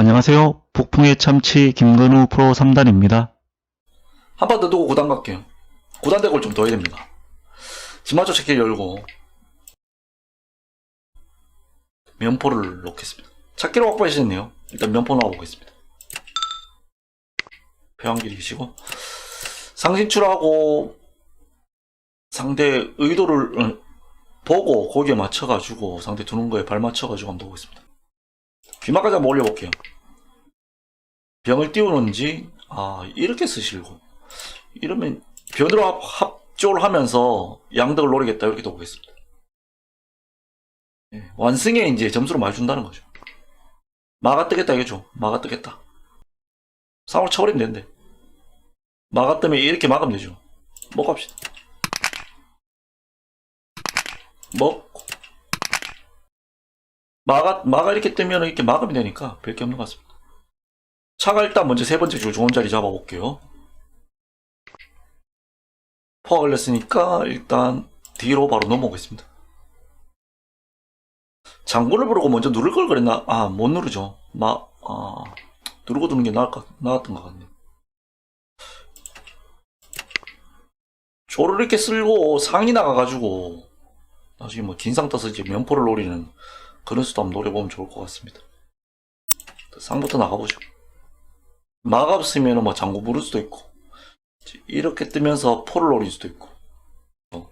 안녕하세요. 북풍의 참치 김근우 프로 3단입니다. 한판더 두고 9단 갈게요. 9단 대골 좀 더 해야 됩니다. 지마초 체크 열고 면포를 놓겠습니다. 찾기로 확보하셨네요. 일단 면포 나와보겠습니다. 배왕길 이시고 상진출하고 상대 의도를 어, 보고 거기에 맞춰가지고 상대 두는 거에 발 맞춰가지고 한번 보겠습니다. 귀마까지 한번 올려볼게요. 병을 띄우는지 아 이렇게 쓰시고 이러면 변으로 합, 합조를 하면서 양덕을 노리겠다 이렇게 도 보겠습니다. 예, 완승에 이제 점수를 많이 준다는 거죠. 마가 뜨겠다 이거죠. 마가 뜨겠다. 상으로 쳐버리면 되는데 마가 뜨면 이렇게 막으면 되죠. 먹고 합시다. 먹고 마가 마가 이렇게 뜨면 이렇게 막으면 되니까 별 게 없는 것 같습니다. 차가 일단 먼저 세 번째 줄 좋은 자리 잡아볼게요. 퍼 걸렸으니까 일단 뒤로 바로 넘어오겠습니다. 장군을 부르고 먼저 누를 걸 그랬나? 아, 못 누르죠. 마, 아, 누르고 두는 게 나을 것, 나았던 것 같네. 조를 이렇게 쓸고 상이 나가가지고 나중에 뭐 긴상 떠서 이제 면포를 노리는 그런 수도 한번 노려보면 좋을 것 같습니다. 상부터 나가보죠. 막 없으면 뭐 장구 부를 수도 있고 이렇게 뜨면서 포를 노릴 수도 있고 어.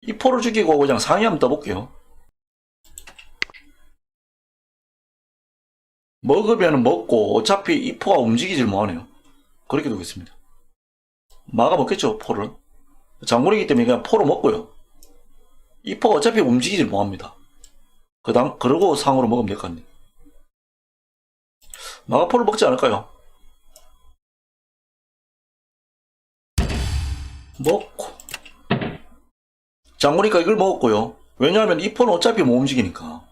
이 포를 죽이고 그냥 상위 한번 떠볼게요 먹으면 먹고 어차피 이 포가 움직이질 못하네요 그렇게 두겠습니다 마가 먹겠죠 포를 장군이기 때문에 그냥 포로 먹고요 이 포가 어차피 움직이질 못합니다. 그 다음 그러고 상으로 먹으면 될 것 같네요 마가포를 먹지 않을까요? 먹고. 장군이니까 이걸 먹었고요. 왜냐하면 이 포는 어차피 못 움직이니까.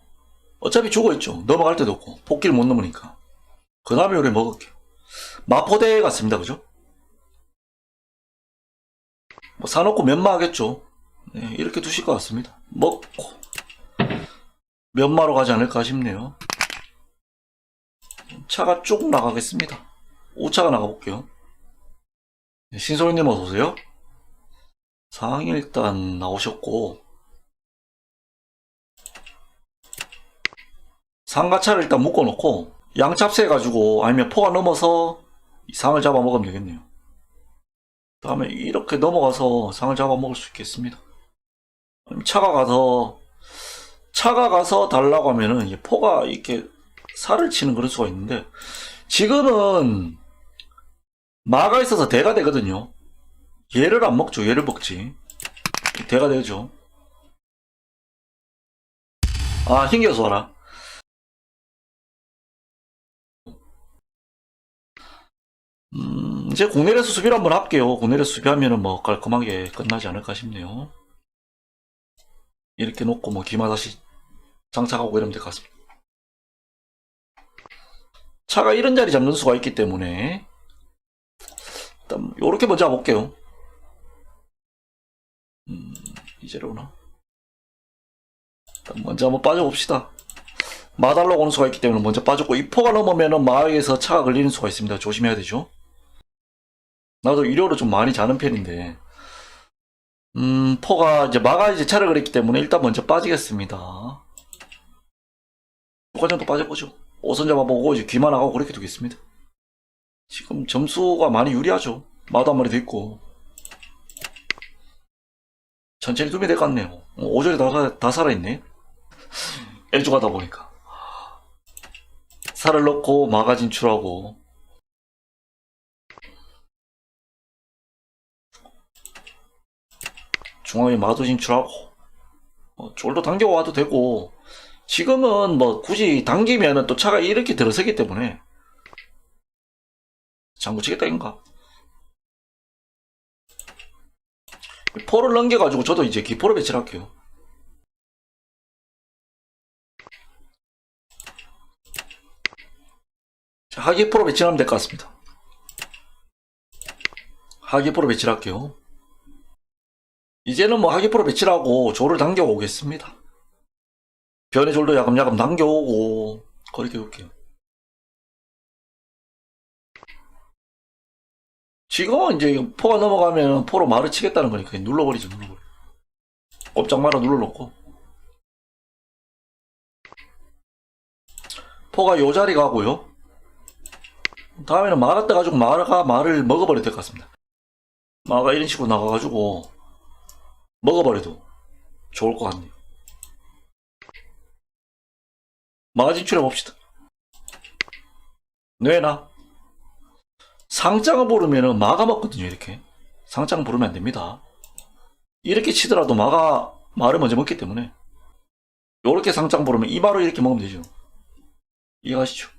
어차피 죽어있죠. 넘어갈 데도 없고 폭기를 못 넘으니까. 그 다음에 우리 먹을게요. 마포대 같습니다. 그죠? 뭐 사놓고 면마하겠죠 네, 이렇게 두실 것 같습니다 먹고 면마로 가지 않을까 싶네요 차가 쭉 나가겠습니다. 5차가 나가볼게요. 네, 신소리님 어서오세요. 상황이 일단 나오셨고, 상가차를 일단 묶어놓고, 양찹세 해가지고, 아니면 포가 넘어서 이 상을 잡아먹으면 되겠네요. 그 다음에 이렇게 넘어가서 상을 잡아먹을 수 있겠습니다. 차가 가서, 차가 가서 달라고 하면은, 이 포가 이렇게 살을 치는 그런 수가 있는데 지금은 마가 있어서 대가 되거든요. 얘를 안 먹죠. 얘를 먹지. 대가 되죠. 아 힘겨서 와라. 음, 이제 공내에서 수비를 한번 할게요. 공내에서 수비하면은 뭐 깔끔하게 끝나지 않을까 싶네요. 이렇게 놓고 뭐 기마 다시 장착하고 이러면 될 것 같습니다. 차가 이런 자리 잡는 수가 있기 때문에 일단 요렇게 먼저 볼게요. 음, 이제로나 일단 먼저 한번 빠져봅시다. 마달로 오는 수가 있기 때문에 먼저 빠졌고 이 포가 넘으면은 마에서 차가 걸리는 수가 있습니다. 조심해야 되죠. 나도 일요일을 좀 많이 자는 편인데 음 포가 이제 마가 이제 차를 걸렸기 때문에 일단 먼저 빠지겠습니다. 요거 정도 빠져보죠. 오선 잡아보고 이제 귀만 나가고 그렇게 두겠습니다. 지금 점수가 많이 유리하죠. 마도 한 마리 더 있고. 천천히 두면 될 것 같네요. 어, 오전에 다, 살- 다 살아있네. 애주 가다 보니까. 살을 넣고 마가 진출하고. 중앙에 마도 진출하고. 어, 쫄도 당겨와도 되고. 지금은 뭐 굳이 당기면은 또 차가 이렇게 들어서기 때문에 장구 치겠다 인가 포를 넘겨가지고 저도 이제 기포로 배치를 할게요 자, 하기포로 배치하면 될 것 같습니다 하기포로 배치를 할게요 이제는 뭐 하기포로 배치를 하고 조를 당겨 오겠습니다 변해졸도 야금야금 당겨오고 그렇게 올게요. 지금은 이제 포가 넘어가면 포로 말을 치겠다는 거니까 눌러버리죠, 눌러버려. 꼼짝 말아 눌러놓고. 포가 요 자리 가고요. 다음에는 마가 떠가지고 마가 말을 먹어버려야 될것 같습니다. 마가 이런 식으로 나가가지고 먹어버려도 좋을 것 같네요. 마가 진출해 봅시다. 뇌나 상장을 부르면은 마가 먹거든요, 이렇게. 상장 부르면 안 됩니다. 이렇게 치더라도 마가 말을 먼저 먹기 때문에 요렇게 상장 부르면 이 말을 이렇게 먹으면 되죠. 이해가시죠?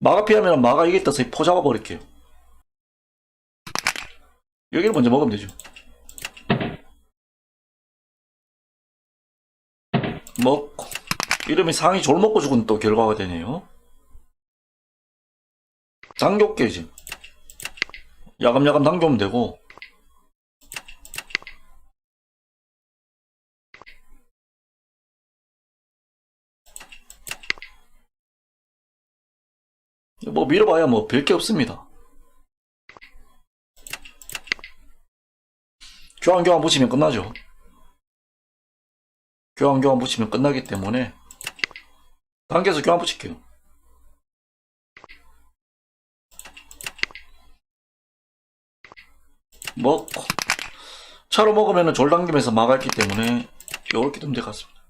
마가 피하면 마가 이게 떠서 포 잡아 버릴게요. 여기를 먼저 먹으면 되죠. 먹고 이러면 상이 졸 먹고 죽은 또 결과가 되네요. 당겨올게지. 야금야금 당겨오면 되고 뭐 밀어봐야 뭐 별 게 없습니다. 교환 교환 붙이면 끝나죠. 교환 교환 붙이면 끝나기 때문에 당겨서 교환 붙일게요. 먹고 차로 먹으면 졸 당기면서 막았기 때문에 이렇게 되면 될 것 같습니다.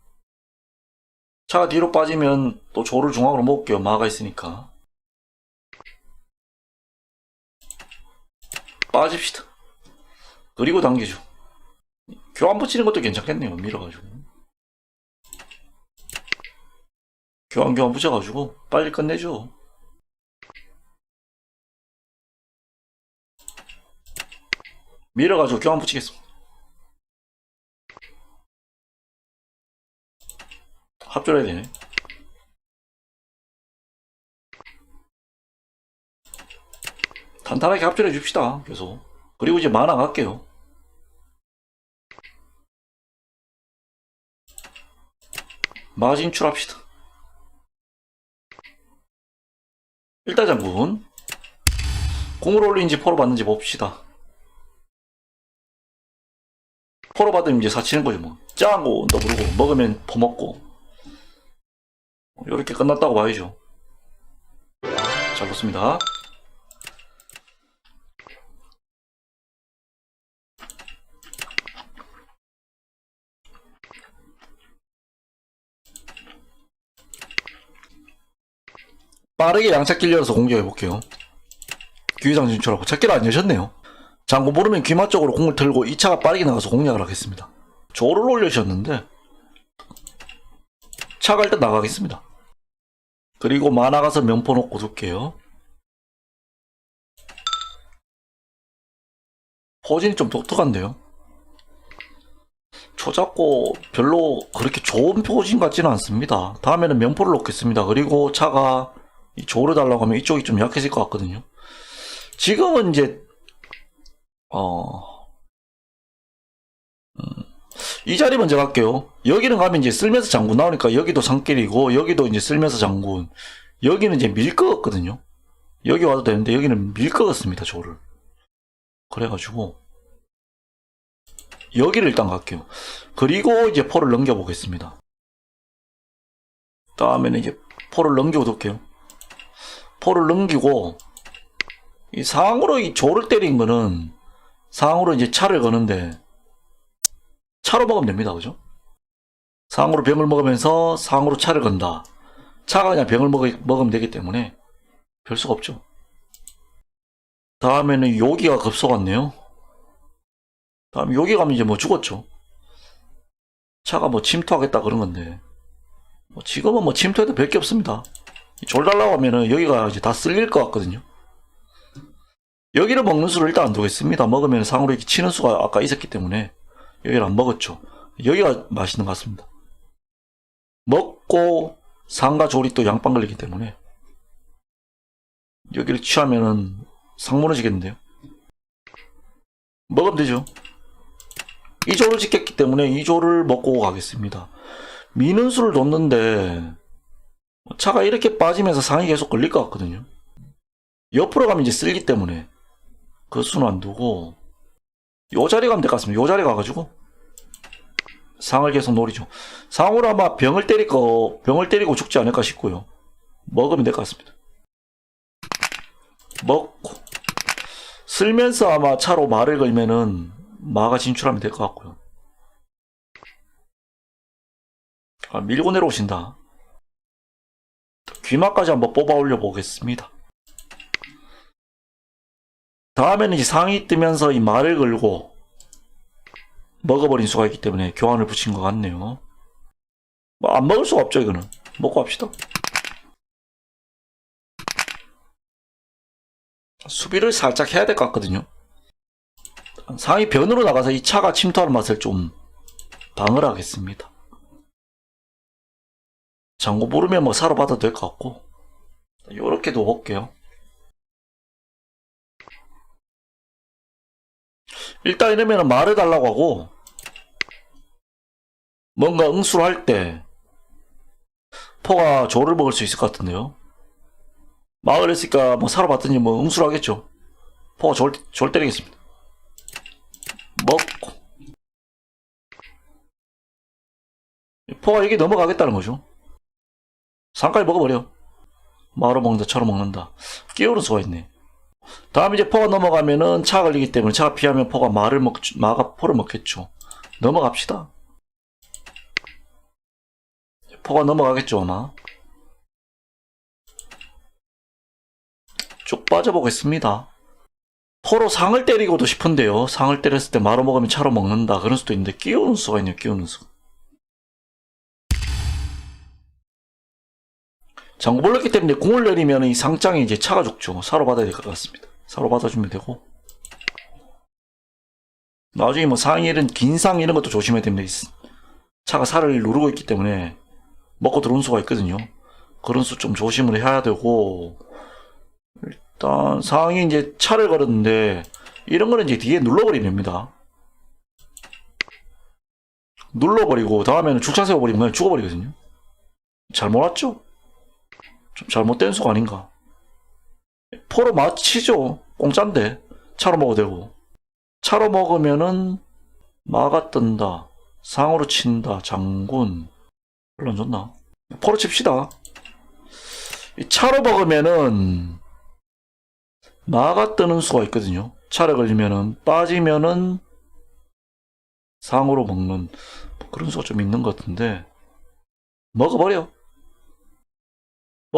차가 뒤로 빠지면 또 조를 중앙으로 먹을게요. 마가 있으니까. 빠집시다. 그리고 당기죠. 교환 붙이는 것도 괜찮겠네요. 밀어가지고. 교환 교환 붙여가지고 빨리 끝내죠. 밀어가지고 교환 붙이겠습니다. 합절해야 되네. 탄탄하게 합절해 줍시다. 계속. 그리고 이제 만화 갈게요. 마진 출합시다. 일단 장군. 공을 올린지 포로 받는지 봅시다. 포로 받으면 이제 사치는 거죠, 뭐. 짜고, 너 부르고, 먹으면 퍼먹고. 이렇게 끝났다고 봐야죠. 잘 놓습니다. 빠르게 양착길 열어서 공격해 볼게요. 귀회장 진출하고 찾기를 안 여셨네요. 장고 모르면 귀마 쪽으로 공을 틀고 2차가 빠르게 나가서 공략을 하겠습니다. 조를 올려주셨는데 차가 일단 나가겠습니다. 그리고 만화가서 면포 놓고 둘게요. 포진이 좀 독특한데요. 초잡고 별로 그렇게 좋은 포진 같지는 않습니다. 다음에는 면포를 놓겠습니다. 그리고 차가 이 조를 달라고 하면 이쪽이 좀 약해질 것 같거든요. 지금은 이제 어, 음, 이 자리 먼저 갈게요. 여기는 가면 이제 쓸면서 장군 나오니까 여기도 산길이고 여기도 이제 쓸면서 장군. 여기는 이제 밀것 같거든요. 여기 와도 되는데 여기는 밀것 같습니다. 조를. 그래가지고 여기를 일단 갈게요. 그리고 이제 포를 넘겨보겠습니다. 다음에는 이제 포를 넘기고 둘게요. 포를 넘기고 이 상으로 이 조를 때린 거는 상으로 이제 차를 거는데 차로 먹으면 됩니다. 그죠? 상으로 병을 먹으면서 상으로 차를 건다. 차가 그냥 병을 먹, 먹으면 되기 때문에 별 수가 없죠. 다음에는 여기가 급소같네요. 다음 여기 가면 이제 뭐 죽었죠. 차가 뭐 침투하겠다 그런 건데 뭐 지금은 뭐 침투해도 별 게 없습니다. 졸 달라고 하면은 여기가 이제 다 쓸릴 것 같거든요. 여기를 먹는 수를 일단 안 두겠습니다. 먹으면 상으로 이렇게 치는 수가 아까 있었기 때문에 여기를 안 먹었죠. 여기가 맛있는 것 같습니다. 먹고 상과 조리 또 양빵 걸리기 때문에 여기를 취하면은 상 무너지겠는데요. 먹으면 되죠. 이 조를 지켰기 때문에 이 조를 먹고 가겠습니다. 미는 수를 뒀는데 차가 이렇게 빠지면서 상이 계속 걸릴 것 같거든요. 옆으로 가면 이제 쓸기 때문에 그 수는 안 두고 요 자리 가면 될 것 같습니다. 요 자리 가가지고 상을 계속 노리죠. 상으로 아마 병을 거 병을 때리고 죽지 않을까 싶고요. 먹으면 될 것 같습니다. 먹고 쓸면서 아마 차로 말을 걸면은 마가 진출하면 될 것 같고요. 아, 밀고 내려오신다. 귀마까지 한번 뽑아 올려 보겠습니다. 다음에는 이제 상이 뜨면서 이 말을 걸고 먹어버린 수가 있기 때문에 교환을 붙인 것 같네요. 뭐 안 먹을 수가 없죠 이거는. 먹고 합시다. 수비를 살짝 해야 될 것 같거든요. 상이 변으로 나가서 이 차가 침투하는 맛을 좀 방을 하겠습니다. 장고 부르면 뭐 사러 받아도 될 것 같고 요렇게 놓을게요. 일단 이러면 말을 달라고 하고 뭔가 응수를 할 때 포가 조를 먹을 수 있을 것 같은데요. 마을 했으니까 뭐 사러 봤더니 뭐 응수를 하겠죠. 포가 졸, 졸 때리겠습니다. 먹고 포가 여기 넘어가겠다는 거죠. 상까지 먹어버려. 마을로 먹는다, 차로 먹는다. 끼우는 수가 있네. 다음 이제 포가 넘어가면은 차가 걸리기 때문에 차가 피하면 포가 마를 먹, 마가 포를 먹겠죠. 넘어갑시다. 포가 넘어가겠죠, 아마. 쭉 빠져보겠습니다. 포로 상을 때리고도 싶은데요. 상을 때렸을 때 마로 먹으면 차로 먹는다. 그런 수도 있는데 끼우는 수가 있네요, 끼우는 수. 장구 벌렸기 때문에 공을 내리면 이 상장에 이제 차가 죽죠. 사로 받아야 될 것 같습니다. 사로 받아주면 되고. 나중에 뭐 상일은 긴상 이런 것도 조심해야 됩니다. 이 차가 살을 누르고 있기 때문에 먹고 들어온 수가 있거든요. 그런 수 좀 조심을 해야 되고 일단 상이 이제 차를 걸었는데 이런 거는 이제 뒤에 눌러버리면 됩니다. 눌러버리고 다음에는 죽창 세워버리면 죽어버리거든요. 잘못 왔죠? 좀 잘못된 수가 아닌가. 포로 마치죠. 공짠데. 차로 먹어도 되고. 차로 먹으면은 마가 뜬다. 상으로 친다. 장군. 별로 안 좋나? 포로 칩시다. 이 차로 먹으면은 마가 뜨는 수가 있거든요. 차를 걸리면은 빠지면은 상으로 먹는 뭐 그런 수가 좀 있는 것 같은데 먹어버려.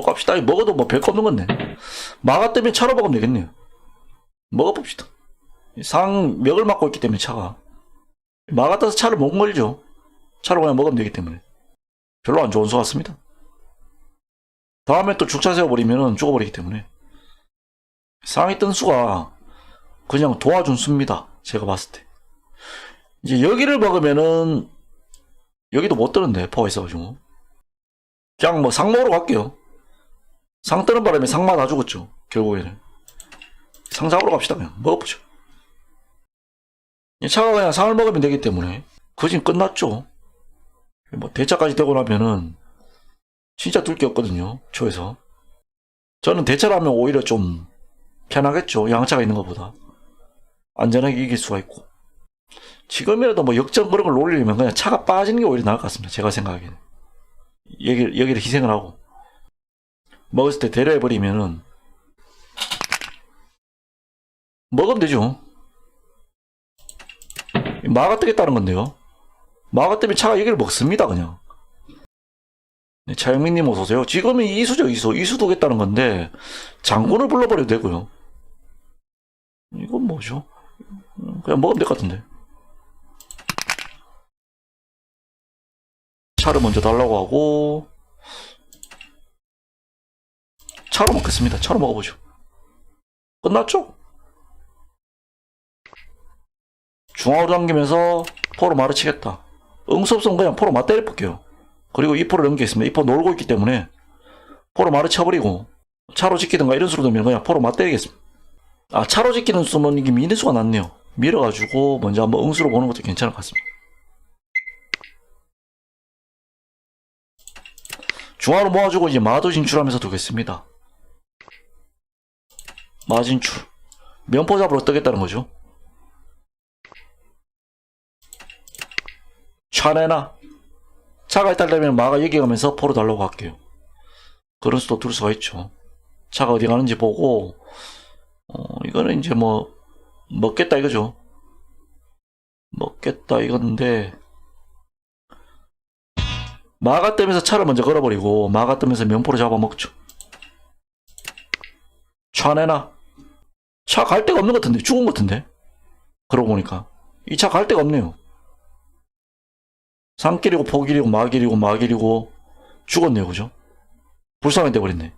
먹읍시다. 먹어도 뭐 별거 없는 건데. 마가 뜨면 차로 먹으면 되겠네요. 먹어봅시다. 상 멱을 맞고 있기 때문에 차가. 마가 떠서 차를 못 걸죠. 차로 그냥 먹으면 되기 때문에. 별로 안 좋은 수 같습니다. 다음에 또 죽차 세워버리면 죽어버리기 때문에. 상이 뜬 수가 그냥 도와준 수입니다. 제가 봤을 때. 이제 여기를 먹으면은 여기도 못 뜨는데 포가 있어가지고. 그냥 뭐상 먹으러 갈게요. 상 뜨는 바람에 상마 다 죽었죠. 결국에는. 상 잡으러 갑시다. 그냥 먹어보죠. 이 차가 그냥 상을 먹으면 되기 때문에 거진 끝났죠. 뭐 대차까지 되고 나면은 진짜 둘게 없거든요. 초에서. 저는 대차를 하면 오히려 좀 편하겠죠. 양차가 있는 것보다. 안전하게 이길 수가 있고. 지금이라도 뭐 역전 그런 걸 노리려면 그냥 차가 빠지는 게 오히려 나을 것 같습니다. 제가 생각하기에는. 여기, 여기를 희생을 하고. 먹었을 때 데려해버리면은 먹으면 되죠. 마가 뜨겠다는 건데요. 마가 뜨면 차가 여기를 먹습니다, 그냥. 네, 차영민님 어서오세요. 지금은 이수죠, 이수. 이수 두겠다는 건데, 장군을 불러버려도 되고요. 이건 뭐죠? 음, 그냥 먹으면 될 것 같은데. 차를 먼저 달라고 하고, 차로 먹겠습니다. 차로 먹어보죠. 끝났죠? 중앙으로 당기면서 포로 마르 치겠다. 응수 없으면 그냥 포로 맞 때려볼게요. 그리고 이 포를 넘기겠습니다. 이포 놀고 있기 때문에 포로 마르 쳐버리고 차로 지키든가 이런 수로 되면 그냥 포로 맞 때리겠습니다. 아 차로 지키는 수면 이게 미는 수가 낫네요. 밀어가지고 먼저 한번 응수로 보는 것도 괜찮을 것 같습니다. 중앙으로 모아주고 이제 마도 진출하면서 두겠습니다. 마 진출. 면포 잡으러 뜨겠다는 거죠. 차내나. 차가 있다면 마가 여기 가면서 포로 달라고 할게요. 그런 수도 둘 수가 있죠. 차가 어디 가는지 보고, 어, 이거는 이제 뭐, 먹겠다 이거죠. 먹겠다 이건데, 마가 뜨면서 차를 먼저 걸어버리고, 마가 뜨면서 면포를 잡아먹죠. 차 내놔. 차 갈 데가 없는 것 같은데, 죽은 것 같은데? 그러고 보니까. 이 차 갈 데가 없네요. 산길이고, 포길이고, 마길이고, 마길이고, 죽었네요, 그죠? 불쌍하게 돼버렸네.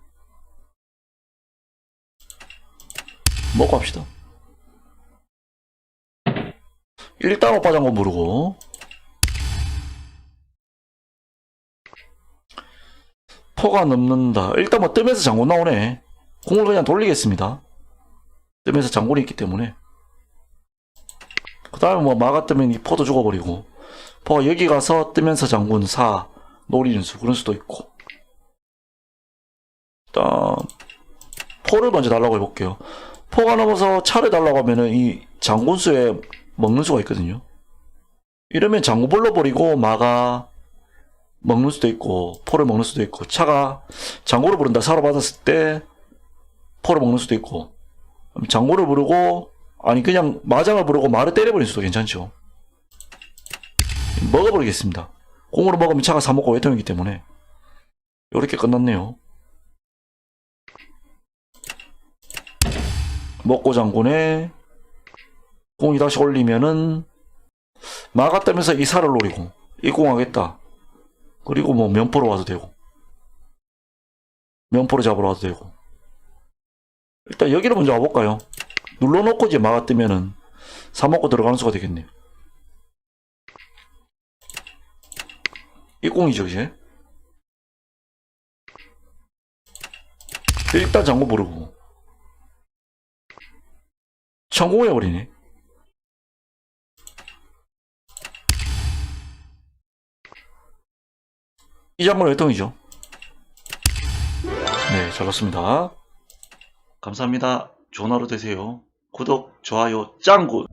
먹고 합시다. 일단 오빠 장군 부르고, 포가 넘는다. 일단 뭐 뜨면서 장군 나오네. 공을 그냥 돌리겠습니다. 뜨면서 장군이 있기 때문에. 그 다음에 뭐 마가 뜨면 이 포도 죽어버리고, 포가 여기 가서 뜨면서 장군 4 노리는 수 그런 수도 있고. 일단 포를 먼저 달라고 해볼게요. 포가 넘어서 차를 달라고 하면은 이 장군 수에 먹는 수가 있거든요. 이러면 장군 불러버리고 마가 먹는 수도 있고 포를 먹는 수도 있고 차가 장고를 부른다 사로 받았을 때 포를 먹는 수도 있고 장고를 부르고 아니 그냥 마장을 부르고 말을 때려버리는 수도 괜찮죠. 먹어버리겠습니다. 공으로 먹으면 차가 사먹고 외통이기 때문에. 이렇게 끝났네요. 먹고 장군에 공이 다시 올리면은 마가 뜨면서 이 살을 노리고 이공하겠다. 그리고 뭐 면포로 와도 되고 면포로 잡으러 와도 되고 일단 여기로 먼저 와볼까요? 눌러놓고 이제 마가 뜨면은 사먹고 들어가는 수가 되겠네요. 이 공이죠 이제? 일단 장고 부르고. 성공해버리네. 이 장군 외통이죠? 네, 잘 봤습니다. 감사합니다. 좋은 하루 되세요. 구독, 좋아요, 짱굿!